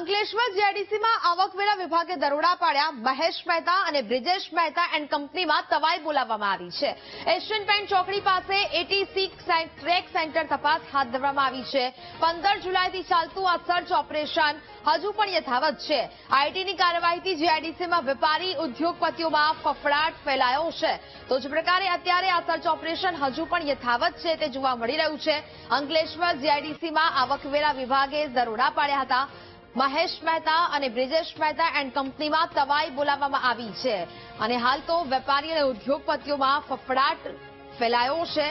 અંકલેશ્વર જીઆઈડીસીમાં આવકવેરા વિભાગે દરોડા પાડ્યા. મહેશ મહેતા અને બ્રિજેશ મહેતા એન્ડ કંપનીમાં તવાઈ બોલાવવામાં આવી છે. એશિયન પેન્ટ ચોકડી પાસે એટીસી ટ્રેક સેન્ટર તપાસ હાથ ધરવામાં આવી છે. પંદર જુલાઈથી ચાલતું આ સર્ચ ઓપરેશન હજુ પણ યથાવત છે. આઈટીની કાર્યવાહીથી જીઆઈડીસીમાં વેપારી ઉદ્યોગપતિઓમાં ફફડાટ ફેલાયો છે. તો જ પ્રકારે અત્યારે આ સર્ચ ઓપરેશન હજુ પણ યથાવત છે તે જોવા મળી રહ્યું છે. અંકલેશ્વર જીઆઈડીસીમાં આવકવેરા વિભાગે દરોડા પાડ્યા હતા. મહેશ મહેતા અને બ્રિજેશ મહેતા એન્ડ કંપનીમાં તવાઈ બોલાવવામાં આવી છે. અને હાલ તો વેપારી અને ઉદ્યોગપતિઓમાં ફફડાટ ફેલાયો છે.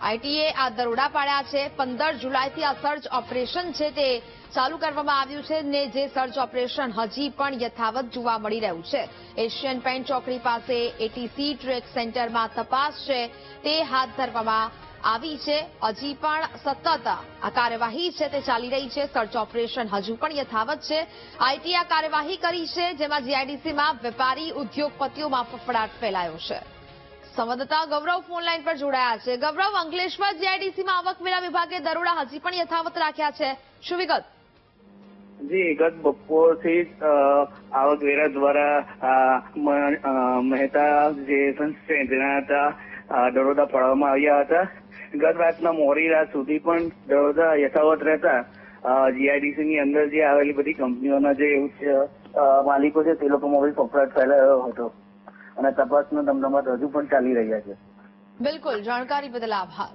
આઈટીએ આ દરોડા પાડ્યા છે. પંદર જુલાઈથી આ સર્ચ ઓપરેશન છે તે ચાલુ કરવામાં આવ્યું છે ને જે સર્ચ ઓપરેશન હજી પણ યથાવત જોવા મળી રહ્યું છે. એશિયન પેન્ટ ચોકડી પાસે એટીસી ટ્રેક સેન્ટરમાં તપાસ છે. તે હાથ ધરવામાં આવી છે. હજી પણ સતત આ કાર્યવાહી છે તે ચાલી રહી છે. સર્ચ ઓપરેશન હજુ પણ યથાવત છે. આઈટી આ કાર્યવાહી કરી છે, જેમાં જીઆઈડીસીમાં વેપારી ઉદ્યોગપતિઓમાં ફફડાટ ફેલાયો છે. સંવાદદાતા ગૌરવ ફોનલાઈન પર જોડાયા છે. ગૌરવ, અંકલેશ્વર જીઆઈડીસીમાં આવકવેરા વિભાગે દરોડા હજી પણ યથાવત રાખ્યા છે. શું વિગત? જી, ગત બપોરથી જ આવકવેરા દ્વારા મહેતા જે તેના હતા દરોડા પાડવામાં આવ્યા હતા. ગત રાતના મોડી રાત સુધી પણ દરોડા યથાવત રહેતા. જીઆઈડીસી ની અંદર જે આવેલી બધી કંપનીઓના જે માલિકો છે, તે લોકોમાં બી ફફડાટ ફેલાયો હતો. અને તપાસના ધમધમાટ હજુ પણ ચાલી રહ્યા છે. બિલકુલ, જાણકારી બદલ આભાર.